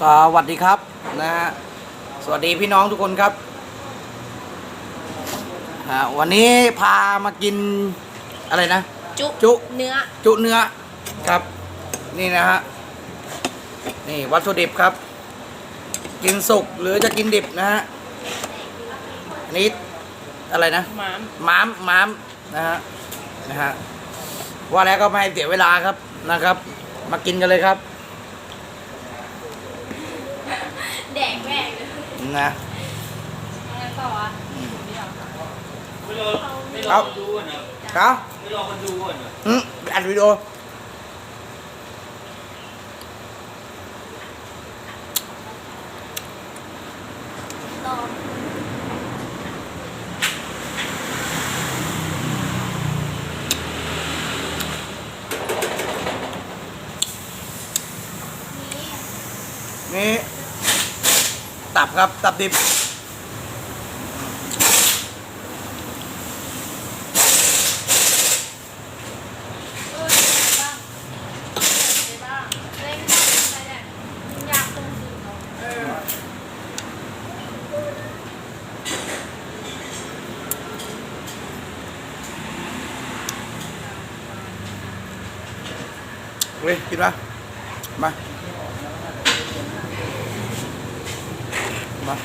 สวัสดีครับนะฮะสวัสดีพี่น้องทุกคนครับอ่วันนี้พามากินอะไรนะ จุจุ เนื้อ จุเนื้อครับ นี่นะฮะนี่วัตถุดิบครับ กินสุกหรือจะกินดิบนะฮะนนี้อะไรนะ หมาม ม้ามม้ามนะฮะ นะฮะว่าแล้วก็ไม่ให้เสียเวลาครับนะครับ มากินกันเลยครับแดงแม่งเลยนะอะไรต่ออะไม่รอไม่รครัอบคนดูก่อนเหรอครับไม่รอคนดูก่อนเหรออืมอัดวิดีโอต่อ นี่ตับครับ ตับดิบเออบ้างบ้างเนาะเนี่ยอยากคงคืนเขาเออเว้ยกินปะมา มา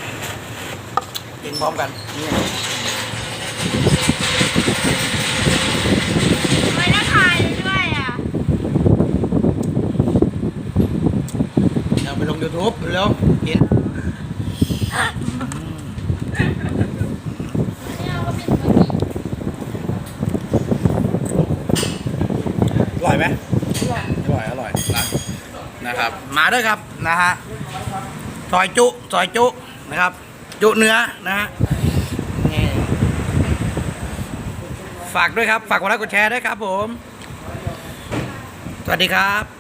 กินพร้อมกันนี่ไม่ได้ถ่ายด้วยอะเดี๋ยวไปลง YouTube เร็วกินเนี่ยว่าเป็นเมื่อกี้อร่อยไหมอร่อย อร่อยนะนะครับ มาด้วยครับ นะฮะ ซอยจุ ซอยจุ นะครับ จุเนื้อนะฮะฝากด้วยครับ ฝากกดไลค์กดแชร์ด้วยครับผม สวัสดีครับ